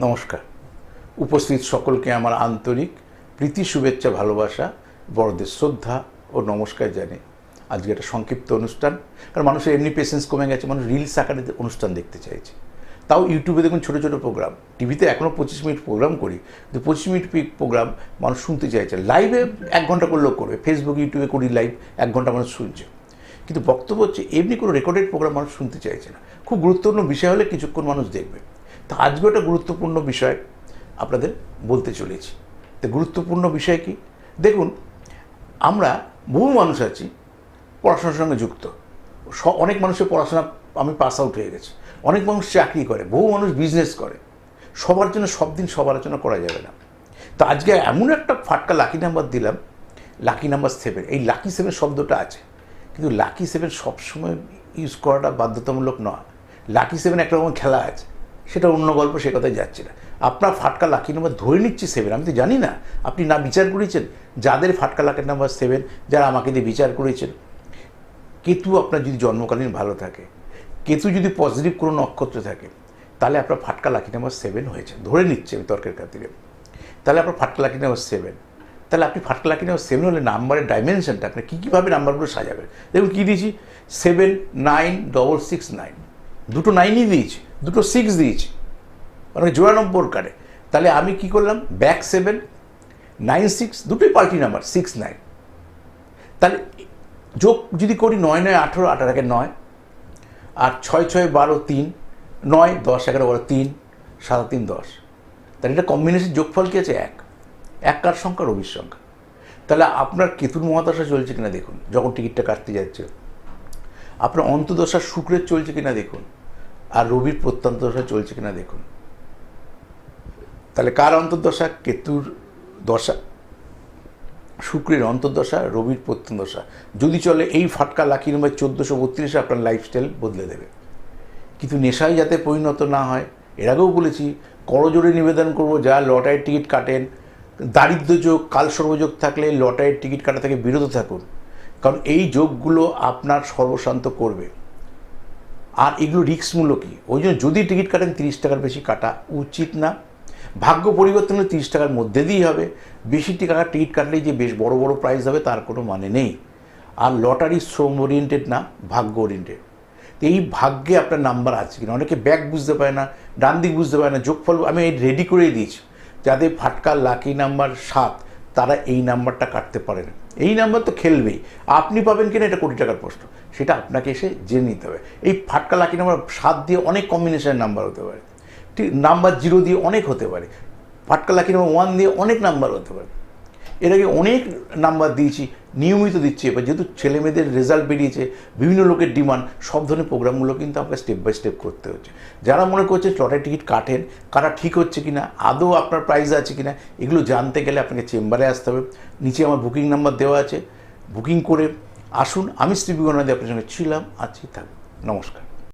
নমস্কার। উপস্থিত সকলকে আমার আন্তরিক প্রীতি, শুভেচ্ছা, ভালোবাসা, বড়দের শ্রদ্ধা ও নমস্কার জানে আজকে একটা সংক্ষিপ্ত অনুষ্ঠান। কারণ মানুষের এমনি পেশেন্স কমে গেছে, মানুষ রিলস আকারে অনুষ্ঠান দেখতে চাইছে। তাও ইউটিউবে দেখুন ছোটো ছোটো প্রোগ্রাম টিভিতে এখনও পঁচিশ মিনিট প্রোগ্রাম করি। কিন্তু পঁচিশ মিনিট প্রোগ্রাম মানুষ শুনতে চাইছে। লাইভে এক ঘণ্টা করলেও করবে। ফেসবুক ইউটিউবে করি লাইভ এক ঘণ্টা মানুষ শুনছে। কিন্তু বক্তব্য হচ্ছে, এমনি কোনো রেকর্ডেড প্রোগ্রাম মানুষ শুনতে চাইছে না। খুব গুরুত্বপূর্ণ বিষয় হলে কিছুক্ষণ মানুষ দেখবে। তা আজকে একটা গুরুত্বপূর্ণ বিষয় আপনাদের বলতে চলেছি। তো গুরুত্বপূর্ণ বিষয় কি? দেখুন, আমরা বহু মানুষ আছি পড়াশোনার সঙ্গে যুক্ত। অনেক মানুষের পড়াশোনা আমি পাস আউট হয়ে গেছি। অনেক মানুষ চাকরি করে, বহু মানুষ বিজনেস করে। সবার জন্য সব দিন সব আলোচনা করা যাবে না। তো আজকে এমন একটা ফাটকা লাকি নাম্বার দিলাম লাকি নাম্বার সেভেন এই লাকি সেভেন শব্দটা আছে, কিন্তু লাকি সেভেন সবসময় ইউজ করাটা বাধ্যতামূলক নয়। লাকি সেভেন একটা রকম খেলা আছে। সেটা অন্য গল্প, সে কথায় যাচ্ছে না। আপনার ফাটকা লাকি নাম্বার ধরে নিচ্ছি সেভেন আমি তো জানি না, আপনি না বিচার করেছেন? যাদের ফাটকা লাকি নাম্বার সেভেন যারা আমাকে দিয়ে বিচার করেছেন। কেতু আপনার যদি জন্মকালীন ভালো থাকে, কেতু যদি পজিটিভ কোনো নক্ষত্র থাকে, তাহলে আপনার ফাটকা লাকি নাম্বার সেভেন হয়েছে। ধরে নিচ্ছে আমি তর্কের খাতিরে। তাহলে আপনার ফাটকা লাকি নাম্বার সেভেন তাহলে আপনি ফাটকা লাকি নাম্বার সেভেন হলে নাম্বারের ডাইমেনশনটা আপনি কী, কীভাবে নাম্বারগুলো সাজাবেন? দেখুন কী দিয়েছি? Seven nine double six nine দুটো নাইনই দিয়েছি। দুটো সিক্স দিয়েছি। মানে জোড়া নম্বর কারে তাহলে আমি কি করলাম? ব্যাক সেভেন নাইন সিক্স দুটোই পার্টি নাম্বার সিক্স নাইন তাহলে যোগ যদি করি নয় নয় আঠেরো, আঠারো একে নয়, আর ছয় ছয় বারো তিন, নয় দশ এগারো বারো তিন, সাত তিন দশ। তাহলে এটা কম্বিনেশন যোগফল কি আছে? এক। এক কার সংখ্যা? রবির সংখ্যা। তাহলে আপনার কেতুর মহাদশা চলছে কিনা দেখুন, যখন টিকিটটা কাটতে যাচ্ছে। আপনার অন্তদশা শুক্রের চলছে কিনা দেখুন। আর রবির প্রত্যন্ত দশা চলছে কিনা দেখুন। তাহলে কার অন্তর্দশা? কেতুর দশা। শুক্রের অন্তর্দশা, রবির প্রত্যন্তদশা। যদি চলে এই ফাটকা লাকি নম্বর চোদ্দোশো বত্রিশে আপনার লাইফস্টাইল বদলে দেবে। কিন্তু নেশায় যাতে পরিণত না হয়, এর আগেও বলেছি করজোরে নিবেদন করব, যা লটারির টিকিট কাটেন। দারিদ্র যোগ, কাল সর্বযোগ থাকলে লটারির টিকিট কাটা থেকে বিরত থাকুন। কারণ এই যোগগুলো আপনার সর্বশান্ত করবে। আর এগুলো রিস্ক মূল্য কী? ওই জন্য যদি টিকিট কাটেন, তিরিশ টাকার বেশি কাটা উচিত না। ভাগ্য পরিবর্তন তিরিশ টাকার মধ্যে দিয়েই হবে। বেশি টাকার টিকিট কাটলেই যে বেশ বড় বড় প্রাইজ হবে, তার কোনো মানে নেই। আর লটারি শ্রম ওরিয়েন্টেড না, ভাগ্য ওরিয়েন্টেড তো এই ভাগ্যে আপনার নাম্বার আছে কিনা? অনেকে ব্যাগ বুঝতে পারে না, ডান দিক বুঝতে পারে না, যোগফল আমি রেডি করেই দিয়েছি। যাদের ফাটকা লাকি নাম্বার সাত তারা এই নাম্বারটা কাটতে পারেন এই নাম্বার তো খেলবেই। আপনি পাবেন কিনা এটা কোটি টাকার প্রশ্ন। সেটা আপনাকে এসে জেনে নিতে হবে। এই ফাটকা লাকি নাম্বার সাত দিয়ে অনেক কম্বিনেশনের নাম্বার হতে পারে। ঠিক, নাম্বার জিরো দিয়ে অনেক হতে পারে। ফাটকা লাকি নাম্বার ওয়ান দিয়ে অনেক নাম্বার হতে পারে। এর আগে অনেক নাম্বার দিয়েছি, নিয়মিত দিচ্ছি। এবার যেহেতু ছেলে মেয়েদের রেজাল্ট বেরিয়েছে, বিভিন্ন লোকের ডিমান্ড সব ধরনের প্রোগ্রামগুলো কিন্তু আপনাকে স্টেপ বাই স্টেপ করতে হচ্ছে। যারা মনে করছে লটারি টিকিট কাটেন, কারা ঠিক হচ্ছে কি না আদৌ আপনার প্রাইজ আছে কি না এগুলো জানতে গেলে আপনাকে চেম্বারে আসতে হবে। নিচে আমার বুকিং নাম্বার দেওয়া আছে। বুকিং করে আসুন, আমি শ্রী আপনার সঙ্গে ছিলাম, আছি থাকব। নমস্কার।